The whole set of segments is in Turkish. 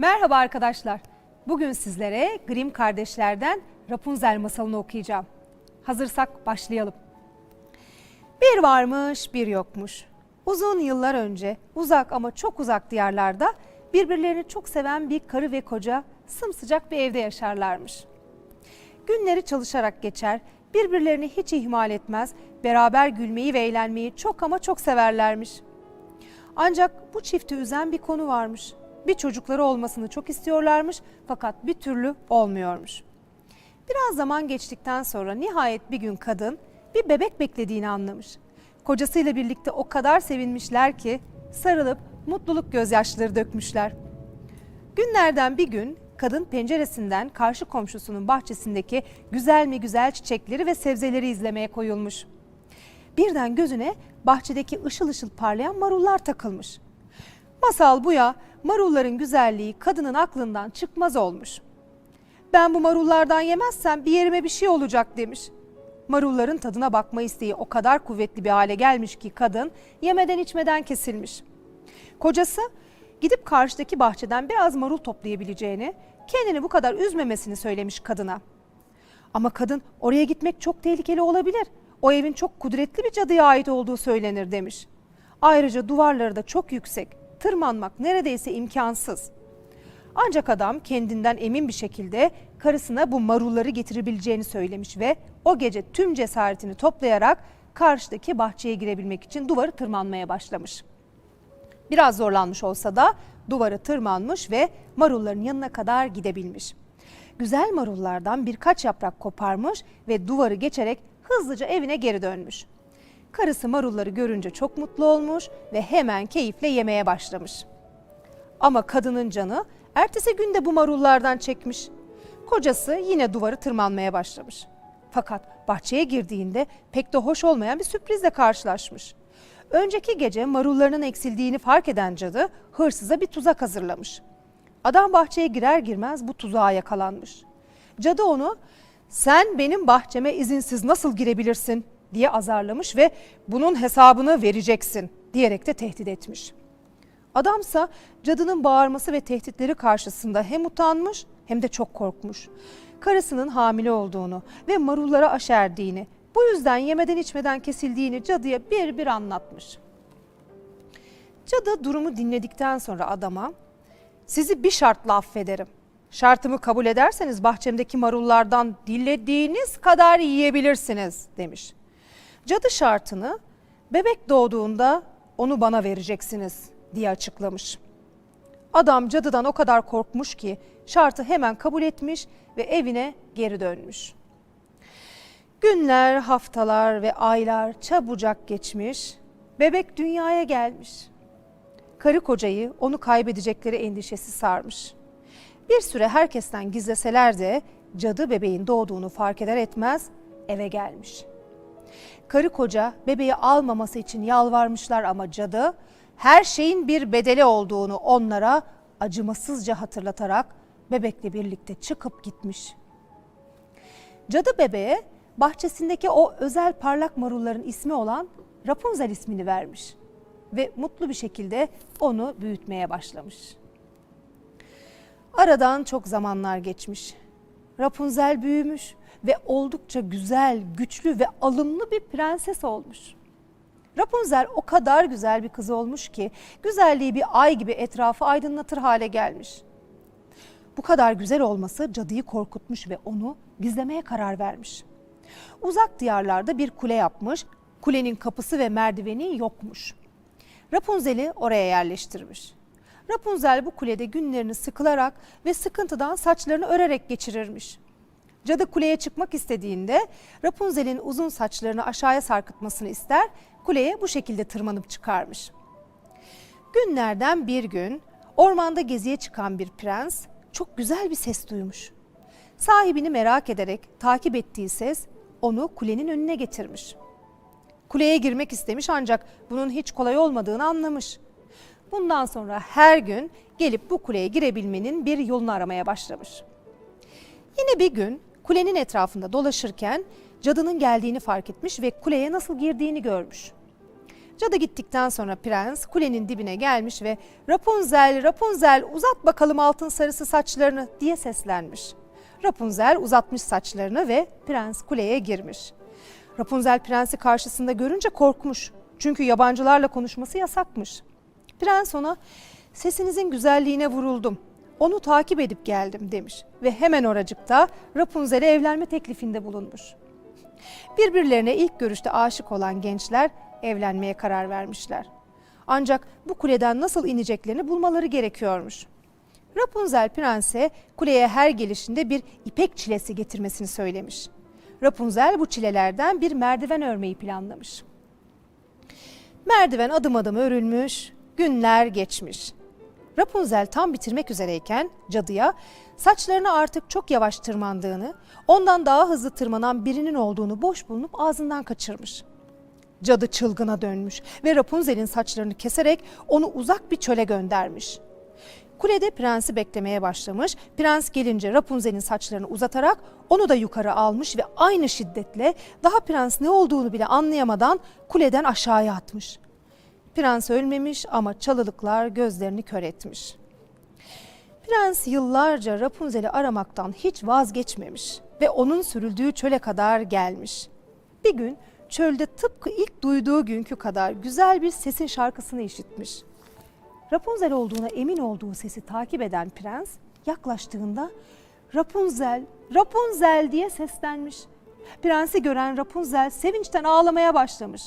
Merhaba arkadaşlar. Bugün sizlere Grimm kardeşlerden Rapunzel masalını okuyacağım. Hazırsak başlayalım. Bir varmış, bir yokmuş. Uzun yıllar önce uzak ama çok uzak diyarlarda birbirlerini çok seven bir karı ve koca sımsıcak bir evde yaşarlarmış. Günleri çalışarak geçer, birbirlerini hiç ihmal etmez, beraber gülmeyi ve eğlenmeyi çok ama çok severlermiş. Ancak bu çifti üzen bir konu varmış. Bir çocukları olmasını çok istiyorlarmış fakat bir türlü olmuyormuş. Biraz zaman geçtikten sonra nihayet bir gün kadın bir bebek beklediğini anlamış. Kocasıyla birlikte o kadar sevinmişler ki sarılıp mutluluk gözyaşları dökmüşler. Günlerden bir gün kadın penceresinden karşı komşusunun bahçesindeki güzel mi güzel çiçekleri ve sebzeleri izlemeye koyulmuş. Birden gözüne bahçedeki ışıl ışıl parlayan marullar takılmış. Masal bu ya marulların güzelliği kadının aklından çıkmaz olmuş. Ben bu marullardan yemezsem bir yerime bir şey olacak demiş. Marulların tadına bakma isteği o kadar kuvvetli bir hale gelmiş ki kadın yemeden içmeden kesilmiş. Kocası gidip karşıdaki bahçeden biraz marul toplayabileceğini, kendini bu kadar üzmemesini söylemiş kadına. Ama kadın oraya gitmek çok tehlikeli olabilir. O evin çok kudretli bir cadıya ait olduğu söylenir demiş. Ayrıca duvarları da çok yüksek. Tırmanmak neredeyse imkansız. Ancak adam kendinden emin bir şekilde karısına bu marulları getirebileceğini söylemiş ve o gece tüm cesaretini toplayarak karşıdaki bahçeye girebilmek için duvarı tırmanmaya başlamış. Biraz zorlanmış olsa da duvarı tırmanmış ve marulların yanına kadar gidebilmiş. Güzel marullardan birkaç yaprak koparmış ve duvarı geçerek hızlıca evine geri dönmüş. Karısı marulları görünce çok mutlu olmuş ve hemen keyifle yemeye başlamış. Ama kadının canı ertesi günde bu marullardan çekmiş. Kocası yine duvarı tırmanmaya başlamış. Fakat bahçeye girdiğinde pek de hoş olmayan bir sürprizle karşılaşmış. Önceki gece marullarının eksildiğini fark eden cadı hırsıza bir tuzak hazırlamış. Adam bahçeye girer girmez bu tuzağa yakalanmış. Cadı onu sen benim bahçeme izinsiz nasıl girebilirsin diye azarlamış ve bunun hesabını vereceksin diyerek de tehdit etmiş. Adamsa cadının bağırması ve tehditleri karşısında hem utanmış hem de çok korkmuş. Karısının hamile olduğunu ve marullara aşerdiğini, bu yüzden yemeden içmeden kesildiğini cadıya bir bir anlatmış. Cadı durumu dinledikten sonra adama sizi bir şartla affederim. Şartımı kabul ederseniz bahçemdeki marullardan dilediğiniz kadar yiyebilirsiniz demiş. Cadı şartını bebek doğduğunda onu bana vereceksiniz diye açıklamış. Adam cadıdan o kadar korkmuş ki şartı hemen kabul etmiş ve evine geri dönmüş. Günler, haftalar ve aylar çabucak geçmiş. Bebek dünyaya gelmiş. Karı kocayı onu kaybedecekleri endişesi sarmış. Bir süre herkesten gizleseler de cadı bebeğin doğduğunu fark eder etmez eve gelmiş. Karı koca bebeği almaması için yalvarmışlar ama cadı her şeyin bir bedeli olduğunu onlara acımasızca hatırlatarak bebekle birlikte çıkıp gitmiş. Cadı bebeğe bahçesindeki o özel parlak marulların ismi olan Rapunzel ismini vermiş ve mutlu bir şekilde onu büyütmeye başlamış. Aradan çok zamanlar geçmiş. Rapunzel büyümüş ve oldukça güzel, güçlü ve alımlı bir prenses olmuş. Rapunzel o kadar güzel bir kız olmuş ki güzelliği bir ay gibi etrafı aydınlatır hale gelmiş. Bu kadar güzel olması cadıyı korkutmuş ve onu gizlemeye karar vermiş. Uzak diyarlarda bir kule yapmış, kulenin kapısı ve merdiveni yokmuş. Rapunzel'i oraya yerleştirmiş. Rapunzel bu kulede günlerini sıkılarak ve sıkıntıdan saçlarını örerek geçirirmiş. Cadı kuleye çıkmak istediğinde Rapunzel'in uzun saçlarını aşağıya sarkıtmasını ister, kuleye bu şekilde tırmanıp çıkarmış. Günlerden bir gün ormanda geziye çıkan bir prens çok güzel bir ses duymuş. Sahibini merak ederek takip ettiği ses onu kulenin önüne getirmiş. Kuleye girmek istemiş ancak bunun hiç kolay olmadığını anlamış. Bundan sonra her gün gelip bu kuleye girebilmenin bir yolunu aramaya başlamış. Yine bir gün kulenin etrafında dolaşırken cadının geldiğini fark etmiş ve kuleye nasıl girdiğini görmüş. Cadı gittikten sonra prens kulenin dibine gelmiş ve Rapunzel, Rapunzel uzat bakalım altın sarısı saçlarını diye seslenmiş. Rapunzel uzatmış saçlarını ve prens kuleye girmiş. Rapunzel prensi karşısında görünce korkmuş. Çünkü yabancılarla konuşması yasakmış. Prens ona sesinizin güzelliğine vuruldum. Onu takip edip geldim demiş ve hemen oracıkta Rapunzel'e evlenme teklifinde bulunmuş. Birbirlerine ilk görüşte aşık olan gençler evlenmeye karar vermişler. Ancak bu kuleden nasıl ineceklerini bulmaları gerekiyormuş. Rapunzel prense kuleye her gelişinde bir ipek çilesi getirmesini söylemiş. Rapunzel bu çilelerden bir merdiven örmeyi planlamış. Merdiven adım adım örülmüş, günler geçmiş. Rapunzel tam bitirmek üzereyken cadıya saçlarını artık çok yavaş tırmandığını, ondan daha hızlı tırmanan birinin olduğunu boş bulunup ağzından kaçırmış. Cadı çılgına dönmüş ve Rapunzel'in saçlarını keserek onu uzak bir çöle göndermiş. Kulede prensi beklemeye başlamış. Prens gelince Rapunzel'in saçlarını uzatarak onu da yukarı almış ve aynı şiddetle daha prens ne olduğunu bile anlayamadan kuleden aşağıya atmış. Prens ölmemiş ama çalılıklar gözlerini kör etmiş. Prens yıllarca Rapunzel'i aramaktan hiç vazgeçmemiş ve onun sürüldüğü çöle kadar gelmiş. Bir gün çölde tıpkı ilk duyduğu günkü kadar güzel bir sesin şarkısını işitmiş. Rapunzel olduğuna emin olduğu sesi takip eden prens yaklaştığında Rapunzel, Rapunzel diye seslenmiş. Prensi gören Rapunzel sevinçten ağlamaya başlamış.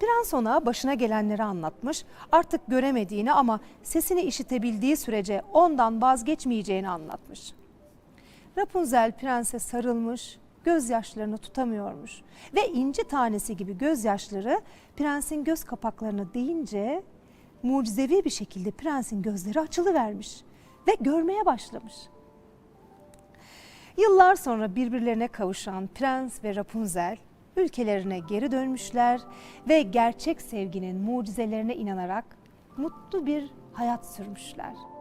Prens ona başına gelenleri anlatmış. Artık göremediğini ama sesini işitebildiği sürece ondan vazgeçmeyeceğini anlatmış. Rapunzel prense sarılmış, gözyaşlarını tutamıyormuş ve inci tanesi gibi gözyaşları prensin göz kapaklarına değince mucizevi bir şekilde prensin gözleri açılıvermiş ve görmeye başlamış. Yıllar sonra birbirlerine kavuşan prens ve Rapunzel ülkelerine geri dönmüşler ve gerçek sevginin mucizelerine inanarak mutlu bir hayat sürmüşler.